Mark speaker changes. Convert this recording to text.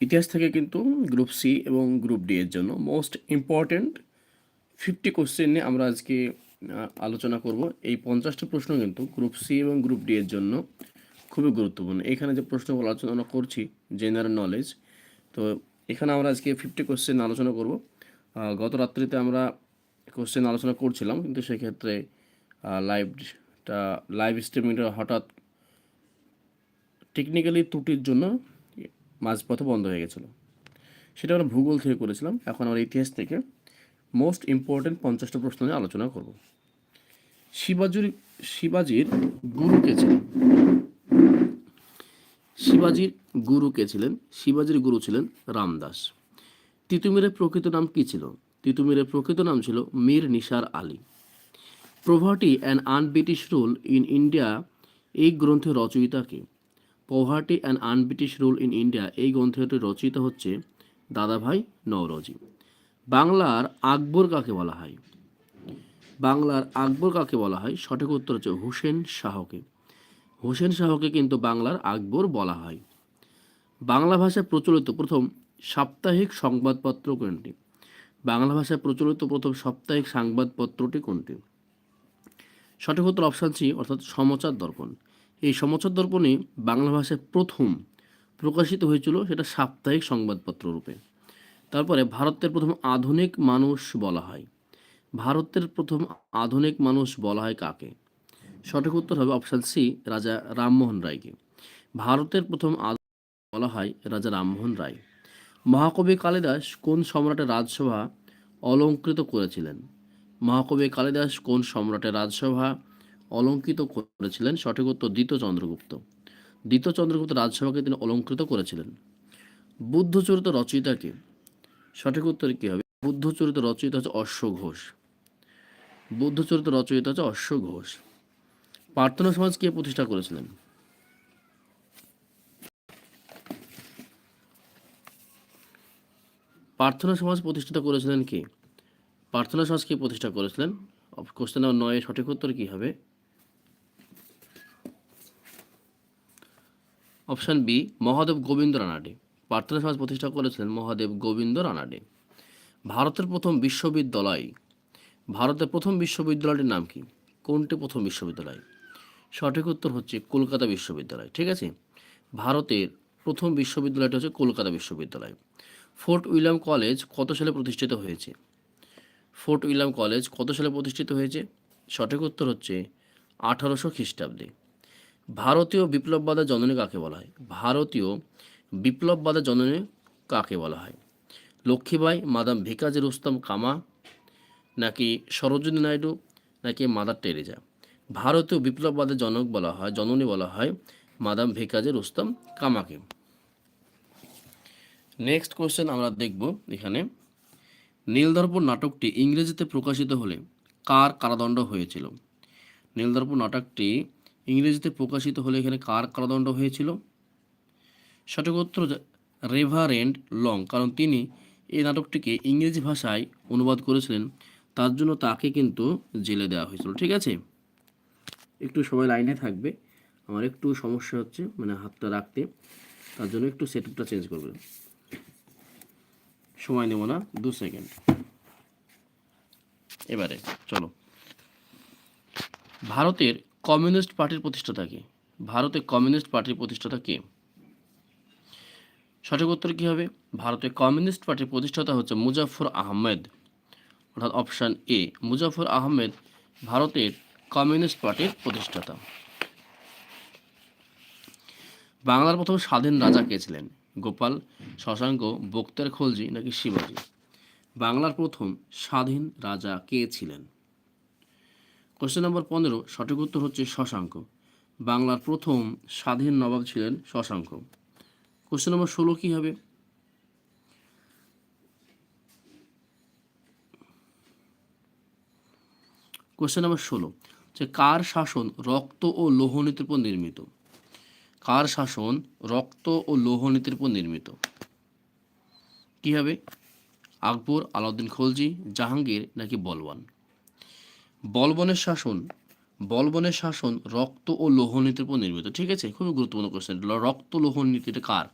Speaker 1: ইতিহাস থেকে কিন্তু গ্রুপ সি এবং গ্রুপ ডি এর জন্য মোস্ট ইম্পর্ট্যান্ট ফিফটি কোশ্চেন নিয়ে আমরা আজকে আলোচনা করব। এই পঞ্চাশটা প্রশ্ন কিন্তু গ্রুপ সি এবং গ্রুপ ডি এর জন্য খুবই গুরুত্বপূর্ণ। এখানে যে প্রশ্নগুলো আলোচনা করছি জেনারেল নলেজ তো এখানে আমরা আজকে ফিফটি কোশ্চেন আলোচনা করব। গত রাত্রিতে আমরা কোশ্চেন আলোচনা করছিলাম, কিন্তু সেক্ষেত্রে লাইভটা লাইভ স্ট্রিমিংটা হঠাৎ টেকনিক্যালি ত্রুটির জন্য মাঝপথে বন্ধ হয়ে গেছিল। সেটা আমরা ভূগোল থেকে করেছিলাম। এখন আমরা ইতিহাস থেকে মোস্ট ইম্পর্ট্যান্ট পঞ্চাশটা প্রশ্ন নিয়ে আলোচনা করব। শিবাজির শিবাজির গুরু কে ছিলেন? শিবাজির গুরু কে ছিলেন? শিবাজির গুরু ছিলেন রামদাস। তিতুমিরের প্রকৃত নাম কি ছিল? তিতুমিরের প্রকৃত নাম ছিল Mir Nisar Ali. Poverty and unBritish rule in India এই গ্রন্থের রচয়িতা কে? Poverty and unBritish rule in India এই গ্রন্থটি রচিত হচ্ছে দাদাভাই নওরজি। বাংলার আকবর কাকে বলা হয়? বাংলার আকবর কাকে বলা হয়? সঠিক উত্তর হচ্ছে হুসেন শাহকে। হুসেন শাহকে কিন্তু বাংলার আকবর বলা হয়। বাংলা ভাষায় প্রচলিত প্রথম সাপ্তাহিক সংবাদপত্র কোনটি? বাংলা ভাষায় প্রচলিত প্রথম সাপ্তাহিক সংবাদপত্রটি কোনটি? সঠিক উত্তর অপশান সি, অর্থাৎ সমাচার দর্পণ। এই সমাচার দর্পণে বাংলা ভাষায় প্রথম প্রকাশিত হয়েছিল সেটা সাপ্তাহিক সংবাদপত্র রূপে। তারপরে ভারতের প্রথম আধুনিক মানুষ বলা হয়। ভারতের প্রথম আধুনিক মানুষ বলা হয় কাকে? সঠিক উত্তর হবে অপশান সি, রাজা রামমোহন রায়কে। ভারতের প্রথম বলা হয় রাজা রামমোহন রায়। মহাকবি কালিদাস কোন সম্রাটের রাজসভা অলঙ্কৃত করেছিলেন? মহাকবি কালিদাস কোন সম্রাটের রাজসভা অলঙ্কৃত করেছিলেন সঠিক উত্তর দ্বিতীয় চন্দ্রগুপ্ত। দ্বিতীয় চন্দ্রগুপ্ত রাজসভাকে তিনি অলঙ্কৃত করেছিলেন। বুদ্ধচরিত রচয়িতাকে সঠিক উত্তর কী হবে? বুদ্ধচরিত রচয়িতা হচ্ছে অশ্ব ঘোষ। বুদ্ধচরিত রচয়িতা হচ্ছে অশ্ব ঘোষ। প্রার্থনা সমাজ কে প্রতিষ্ঠা করেছিলেন? প্রার্থনা সমাজ প্রতিষ্ঠিত করেছিলেন কে? প্রার্থনা সমাজ কে প্রতিষ্ঠা করেছিলেন? কোশ্চেন নাম্বার নয় সঠিক উত্তর কি হবে? Option B, Mahadev Govind Ranade. প্রার্থনা সমাজ প্রতিষ্ঠা করেছিলেন মহাদেব গোবিন্দ রানাডে। ভারতের প্রথম বিশ্ববিদ্যালয়, ভারতের প্রথম বিশ্ববিদ্যালয়টির নাম কি? কোনটি প্রথম বিশ্ববিদ্যালয়? সঠিক উত্তর হচ্ছে কলকাতা বিশ্ববিদ্যালয়। ঠিক আছে? ভারতের প্রথম বিশ্ববিদ্যালয়টি হচ্ছে কলকাতা বিশ্ববিদ্যালয়। ফোর্ট উইলিয়াম কলেজ কত সালে প্রতিষ্ঠিত হয়েছে? ফোর্ট উইলিয়াম কলেজ কত সালে প্রতিষ্ঠিত হয়েছে? সঠিক উত্তর হচ্ছে আঠারোশো খ্রিস্টাব্দে। ভারতীয় বিপ্লববাদের জননী কাকে বলা হয়? ভারতীয় বিপ্লববাদের জননী কাকে বলা হয়? লক্ষ্মীবাই মাদাম ভিকাজি রুস্তম কামা, নাকি সরোজিনী নাইডু, নাকি মাদার টেরেজা? ভারতীয় বিপ্লববাদের জনক বলা হয়, জননী বলা হয় মাদাম ভিকাজি রুস্তম কামাকে। নেক্সট কোয়েশ্চেন আমরা দেখব এখানে। নীলদর্পণ নাটকটি ইংরেজিতে প্রকাশিত হলে কার কারাদণ্ড হয়েছিল? নীলদর্পণ নাটকটি ইংরেজিতে প্রকাশিত হলে এখানে কার কারাদণ্ড হয়েছিল? সঠিক উত্তর রেভারেন্ড লং, কারণ তিনি এই নাটকটিকে ইংরেজি ভাষায় অনুবাদ করেছিলেন, তার জন্য তাকে কিন্তু জেলে দেওয়া হয়েছিল, ঠিক আছে? একটু সবাই লাইনে থাকবে, আমার একটু সমস্যা হচ্ছে মানে হাতটা রাখতে, তার জন্য একটু সেটআপটা চেঞ্জ করবে সময় নেব না, দু সেকেন্ড এবারে, চলো। ভারতের কমিউনিস্ট পার্টির প্রতিষ্ঠাতা কে? ভারতের কমিউনিস্ট পার্টির প্রতিষ্ঠাতা কে? সঠিক উত্তর কী হবে? ভারতের কমিউনিস্ট পার্টির প্রতিষ্ঠাতা হচ্ছে মুজাফর আহমেদ। অর্থাৎ অপশান এ মুজাফর আহমেদ ভারতের কমিউনিস্ট পার্টির প্রতিষ্ঠাতা। বাংলার প্রথম স্বাধীন রাজা কে ছিলেন? গোপাল শশাঙ্ক বক্তার খলজি নাকি শিবাজী? বাংলার প্রথম স্বাধীন রাজা কে ছিলেন? কোশ্চেন নম্বর পনেরো, সঠিক উত্তর হচ্ছে শশাঙ্ক। বাংলার প্রথম স্বাধীন নবাব ছিলেন শশাঙ্ক। কোশ্চেন নম্বর ষোলো কী হবে? কোশ্চেন নম্বর ষোলো, যে কার শাসন রক্ত ও লৌহনীতির উপর নির্মিত? কার শাসন রক্ত ও লৌহনীতির উপর নির্মিত? কী হবে? আকবর, আলাউদ্দিন খলজি, জাহাঙ্গীর নাকি বলবান বলবনের শাসন বলবনের শাসন রক্ত ও লোহনীতির উপর নির্মিত। ঠিক আছে? খুবই গুরুত্বপূর্ণ কোশ্চেন রক্ত লোহন নীতিটা কার?